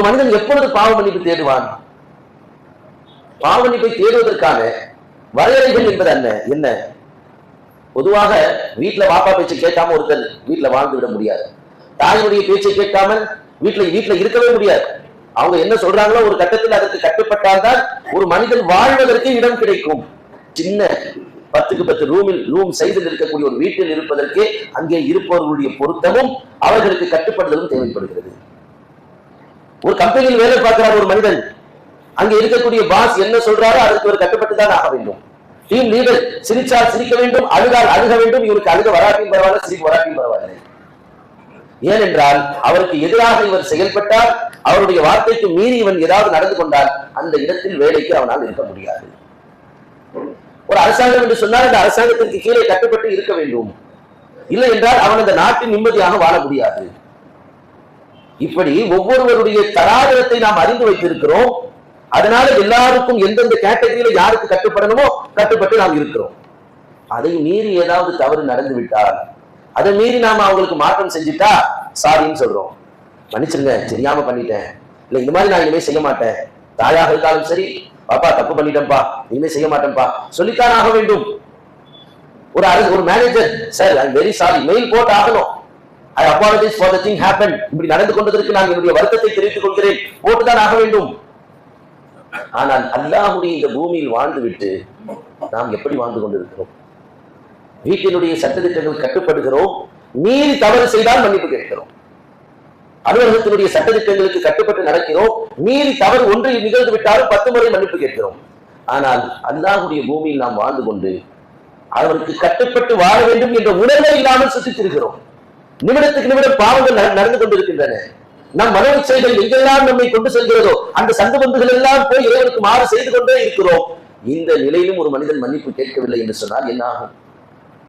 ஒரு மனிதன் எப்பொழுது பாவ மன்னிப்பு தேடுவான்? பாவ மன்னிப்பை தேடுவதற்கான வரையறைகள் என்பது என்ன? என்ன? பொதுவாக வீட்டுல வாப்பா பேச்சு கேட்காம ஒருத்தர் வீட்டுல வாழ்ந்து விட முடியாது. தாயினுடைய பேச்சை கேட்காமல் வீட்டுல வீட்டுல இருக்கவே முடியாது. அவங்க என்ன சொல்றாங்களோ ஒரு கட்டத்தில் அதற்கு கட்டுப்பட்டால்தான் ஒரு மனிதன் வாழ்வதற்கு இடம் கிடைக்கும். சின்ன பத்துக்கு பத்து ரூமில் ரூம் சைஸில் இருக்கக்கூடிய ஒரு வீட்டில் இருப்பதற்கு அங்கே இருப்பவர்களுடைய பொருத்தமும் அவர்களுக்கு கட்டுப்படுதலும் தேவைப்படுகிறது. ஒரு கம்பெனியில் வேலை பார்க்கிறார் ஒரு மனிதன். அங்க இருக்கக்கூடிய பாஸ் என்ன சொல்றாரோ அதற்கு ஒரு கட்டுப்பட்டு தான் ஆக வேண்டும். டீம் லீடர் சிரிச்சால் சிரிக்க வேண்டும் அழுதால் அழுக வேண்டும் இவருக்கு அழுக வராட்டியும் பரவாயில்ல சிரிக்க வராட்டியும் பரவாயில்லை. ஏனென்றால் அவருக்கு எதிராக இவர் செயல்பட்டால் அவருடைய வார்த்தைக்கு மீறி இவன் ஏதாவது நடந்து கொண்டால் அந்த இடத்தில் வேலைக்கு அவனால் இருக்க முடியாது. ஒரு அரசாங்கம் என்று சொன்னால் அந்த அரசாங்கத்திற்கு கீழே கட்டுப்பட்டு இருக்க வேண்டும். இல்லை என்றால் அவன் அந்த நாட்டின் நிம்மதியாக வாழ முடியாது. இப்படி ஒவ்வொருவருடைய தராதரத்தை நாம் அறிந்து வைத்திருக்கிறோம். அதனால எல்லாருக்கும் எந்தெந்த கேட்டகரியில யாருக்கு கட்டுப்படணுமோ கட்டுப்பட்டு நாம் இருக்கிறோம். அதை மீறி ஏதாவது தவறு நடந்து விட்டால் அதை மீறி நாம அவங்களுக்கு மாற்றம் செஞ்சுட்டா சாரின்னு சொல்றோம். மன்னிச்சிருங்க தெரியாம பண்ணிட்டேன். இல்ல இந்த மாதிரி நான் இனிமே செய்ய மாட்டேன். தாயாக இருந்தாலும் சரி பாப்பா தப்பு பண்ணிட்டேன்ப்பா. இனிமே செய்ய மாட்டேன்ப்பா. சொல்லித்தான் ஆக வேண்டும். ஒரு அரசு ஒரு manager sir I very sorry mail போட்டு ஆகணும் I apologise for the thing happen இப்படி நடந்து கொண்டதற்கு நான் என்னுடைய வருத்தத்தை தெரிவித்துக் கொள்கிறேன். போட்டுதான் ஆக வேண்டும். ஆனால் அல்லாஹுடைய இந்த பூமியில் வாழ்ந்துவிட்டு நாம் எப்படி வாழ்ந்து கொண்டிருக்கிறோம்? வீட்டினுடைய சட்டத்திட்டங்கள் கட்டுப்படுகிறோம். மீறி தவறு செய்தால் மன்னிப்பு கேட்கிறோம். அலுவலகத்தினுடைய சட்டத்திட்டங்களுக்கு கட்டுப்பட்டு நடக்கிறோம். மீறி தவறு ஒன்றில் நிகழ்ந்து விட்டாலும் பத்து முறை மன்னிப்பு கேட்கிறோம். ஆனால் அல்லாஹுடைய பூமியில் நாம் வாழ்ந்து கொண்டு அவருக்கு கட்டுப்பட்டு வாழ வேண்டும் என்ற உணர்வை இல்லாமல் சுற்றித்திருக்கிறோம் நிமிடத்துக்கு நிமிடம் பாவங்கள் நடந்து கொண்டிருக்கின்றன. நம் மனோ இச்சைகள் எங்கெல்லாம் நம்மை கொண்டு செல்கிறதோ அந்த சந்து பந்துகள் எல்லாம் போய் இறைவனுக்கு மாறு செய்து கொண்டே இருக்கிறோம். இந்த நிலையிலும் ஒரு மனிதன் மன்னிப்பு கேட்கவில்லை என்று சொன்னால் என்ன ஆகும்